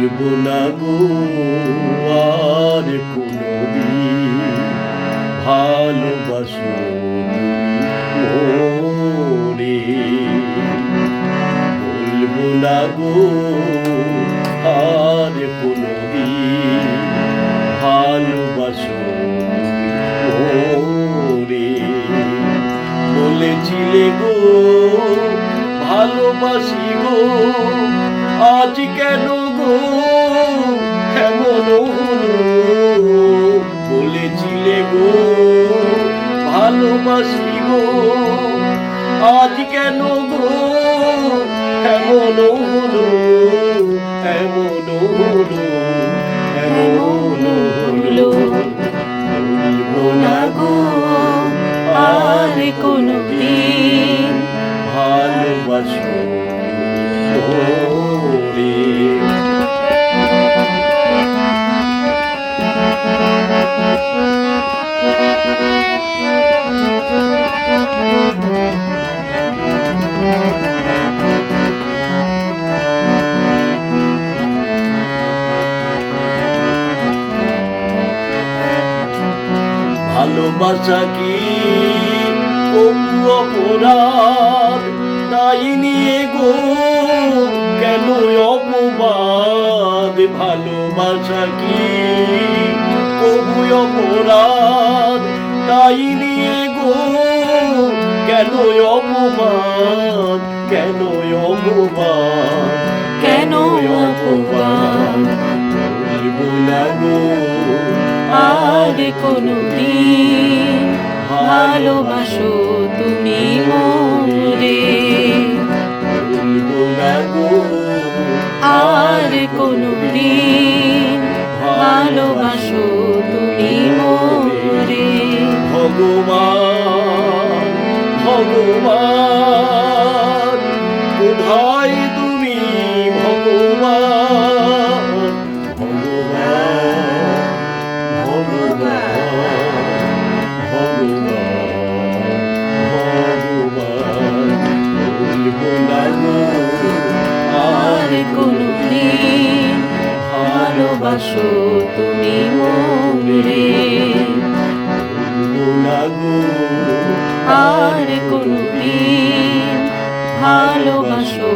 বলব না গো, আর কোনদিন ভালোবাসো মোরে বলব না গো, আর কোনদিন ভালোবাসো মোরে বলেছিলে গো, ভালোবাসি গো, আজ কেন এমন বলেছিলে গো, ভালোবাসি গো। আজ কেন গো? এমন হলো? এমন হলো? এমন হলো? বলব না গো, আর কোনো দিন ভালোবাসো। ভালোবাসা কি? অপরাধ তাই নিয়ে গো, কেন অপবাদ? ভালোবাসা কি? কবু অপরাধ তাই নিয়ে গো, কেন অপবাদ? কেন অপবাদ? কোনো দিন ভালোবাসো তুমি মোরে। আর কোনো দিন ভালোবাসো তুমি মোরে। ভগবান ভগবান। ভালোবাসো তুমি মোরে আর কোনো ভালোবাসো